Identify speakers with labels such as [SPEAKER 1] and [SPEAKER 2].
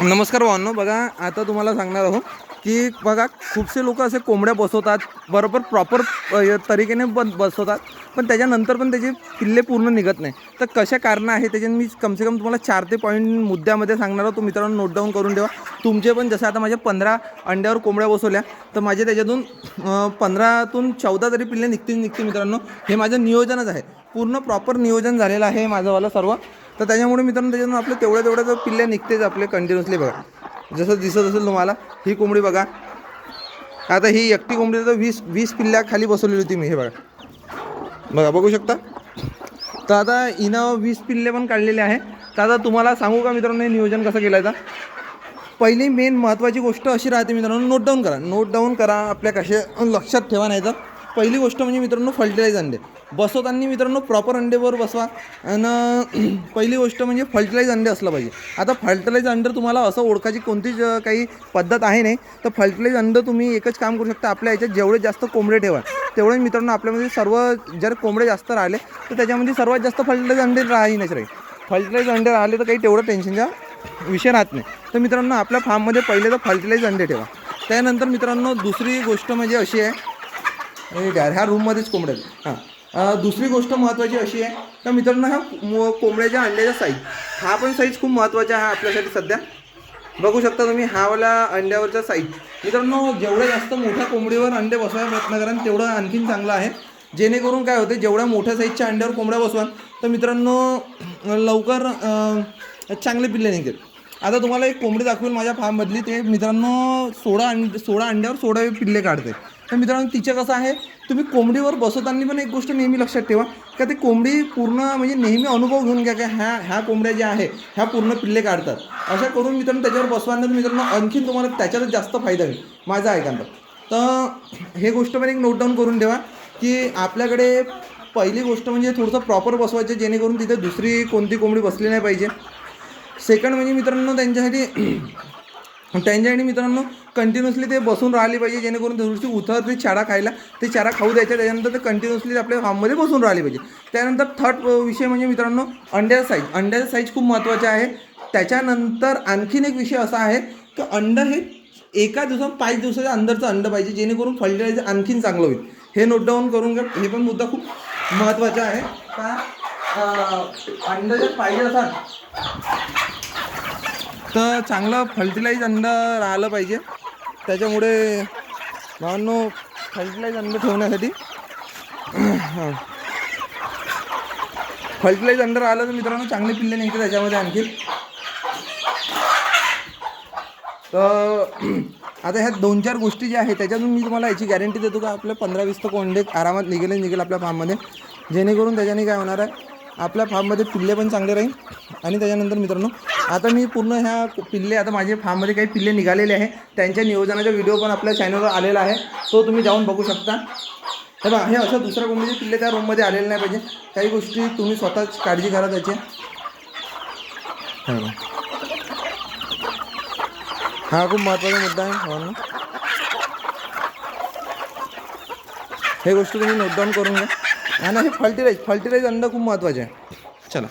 [SPEAKER 1] नमस्कार भावांनो बघा आता तुम्हाला सांगणार आहोत की बघा खूपसे लोक असे कोंबड्या बसवतात बरोबर प्रॉपर तरीकेने बन बसवतात पण त्याच्यानंतर पण त्याचे पिल्ले पूर्ण निघत नाही. तर कशा कारणं आहे त्याच्यात मी कमसे कम तुम्हाला चार ते पॉईंट मुद्द्यामध्ये सांगणार आहोत. मित्रांनो नोट डाऊन करून ठेवा. तुमचे पण जसं आता माझ्या पंधरा अंड्यावर कोंबड्या बसवल्या तर माझे त्याच्यातून पंधरातून चौदा तरी पिल्ले निघतील निघतील मित्रांनो. हे माझं नियोजनच आहे. पूर्ण प्रॉपर नियोजन झालेलं आहे माझंवालं सर्व. तर त्याच्यामुळे मित्रांनो त्याच्यातून आपलं तेवढ्या तेवढ्या जर पिल्ल्या निघतेच आपले कंटिन्युअसली बघा. जसं दिसत असेल तुम्हाला ही कोंबडी बघा. आता ही एकटी कोंबडी तर वीस वीस पिल्ल्या खाली बसवलेली होती मी हे बघा. बघा बघू शकता? तर आता हिनं वीस पिल्ले पण काढलेले आहे. तर आता तुम्हाला सांगू का मित्रांनो हे नियोजन कसं केलं आहे पहिली मेन महत्त्वाची गोष्ट अशी राहते मित्रांनो नोट डाऊन करा. नोट डाऊन करा आपल्या कसे लक्षात ठेवा नाही तर पहिली गोष्ट म्हणजे मित्रांनो फर्टिलाइज अंडे. बसवताना मित्रांनो प्रॉपर अंडेवर बसवा. आणि पहिली गोष्ट म्हणजे फर्टिलाइज अंडे असलं पाहिजे. आता फर्टिलाइज अंडर तुम्हाला असं ओळखायची कोणतीच काही पद्धत आहे नाही तर फर्टिलाइज अंडर तुम्ही एकच काम करू शकता. आपल्या याच्यात जेवढे जास्त कोंबडे ठेवा तेवढे मित्रांनो आपल्यामध्ये सर्व जर कोंबडे जास्त राहिले तर त्याच्यामध्ये सर्वात जास्त फर्टिलाइज अंडे राहीनच राहील. फर्टिलाइज अंडे राहिले तर काही तेवढं टेन्शनचा विषय राहत नाही. तर मित्रांनो आपल्या फार्ममध्ये पहिले तर फर्टिलाइज अंडे ठेवा. त्यानंतर मित्रांनो दुसरी गोष्ट म्हणजे अशी आहे हे ह्या रूममध्येच कोंबड्या आहेत. हां. दुसरी गोष्ट महत्त्वाची अशी आहे तर मित्रांनो ह्या मो- कोंबड्याच्या अंड्याचा साईज हा पण साईज खूप महत्त्वाचा आहे आपल्यासाठी सध्या. बघू शकता तुम्ही हावाला अंड्यावरचा साईज मित्रांनो जेवढ्या जास्त मोठ्या कोंबडीवर अंडे बसवायचा प्रयत्न कराल तेवढं आणखीन चांगलं आहे. जेणेकरून काय होते जेवढ्या मोठ्या साईजच्या अंड्यावर कोंबड्या बसवाल तर मित्रांनो लवकर चांगले पिल्ले निघतील. आता तुम्हाला एक कोंबडी दाखवेल माझ्या फार्ममधली ते मित्रांनो सोळा अंड सोळा अंड्यावर सोळा पिल्ले काढते. तर मित्रांनो तिचं कसं आहे तुम्ही कोंबडीवर बसवताना पण एक गोष्ट नेहमी लक्षात ठेवा का ती कोंबडी पूर्ण म्हणजे नेहमी अनुभव घेऊन घ्या की ह्या ह्या कोंबड्या ज्या आहे ह्या पूर्ण पिल्ले काढतात. अशा करून मित्रांनो त्याच्यावर बसवायला मित्रांनो आणखीन तुम्हाला त्याच्यातच जास्त फायदा होईल माझा ऐकांत तर हे गोष्ट पण एक नोट डाऊन करून ठेवा की आपल्याकडे पहिली गोष्ट म्हणजे थोडंसं प्रॉपर बसवायचं जेणेकरून तिथे दुसरी कोणती कोंबडी बसली नाही पाहिजे. सेकंड म्हणजे मित्रांनो त्यांच्यासाठी त्यांच्या आणि मित्रांनो कंटिन्युअसली ते बसून राहिली पाहिजे जेणेकरून थोडीशी उतरती चारा खायला ते चारा खाऊ द्यायचा त्याच्यानंतर ते कंटिन्युअसली आपल्या फार्ममध्ये बसून राहिले पाहिजे. त्यानंतर थर्ड विषय म्हणजे मित्रांनो अंड्याचा साईज अंड्याचा साईज खूप महत्त्वाचा आहे. त्याच्यानंतर आणखीन एक विषय असा आहे की अंड हे एका दिवसात पाच दिवसाच्या अंदरचं अंड पाहिजे जेणेकरून फर्टिलायझर आणखीन चांगलं होईल. हे नोट डाऊन करून घ्या. हे पण मुद्दा खूप महत्त्वाचा आहे. का अंड जर पाहिजे असाल तर चांगलं फर्टिलाईज अंड राहिलं पाहिजे. त्याच्यामुळे भावांनो फर्टिलाईज अंड ठेवण्यासाठी फर्टिलाईज अंड राहिलं तर मित्रांनो चांगले पिल्ले निघते त्याच्यामध्ये आणखी. तर आता ह्या दोन चार गोष्टी ज्या आहेत त्याच्यातून मी तुम्हाला याची गॅरंटी देतो का आपल्या पंधरा वीस तर कोंडे आरामात निघेल निघेल आपल्या फार्ममध्ये जेणेकरून त्याच्याने काय होणार आहे आपल्या फार्ममध्ये पिल्ले पण चांगले राहील. आणि त्याच्यानंतर मित्रांनो आता मी पूर्ण ह्या पिल्ले आता माझे फार्ममध्ये काही पिल्ले निघालेले आहे. त्यांच्या नियोजनाचा व्हिडिओ पण आपल्या चॅनलवर आलेला आहे. तो तुम्ही जाऊन बघू शकता. हे बघा हे असं दुसऱ्या कोंबडीचे पिल्ले त्या रूममध्ये आलेले नाही पाहिजे. काही गोष्टी तुम्ही स्वतःच काळजी करा त्याची. हा खूप महत्त्वाचा मुद्दा आहे म्हणून हे गोष्टी तुम्ही नोटडाऊन करून घ्या. आणि हे फल्टिराईज फल्टिराईज अंडा खूप महत्त्वाचे आहे. चला.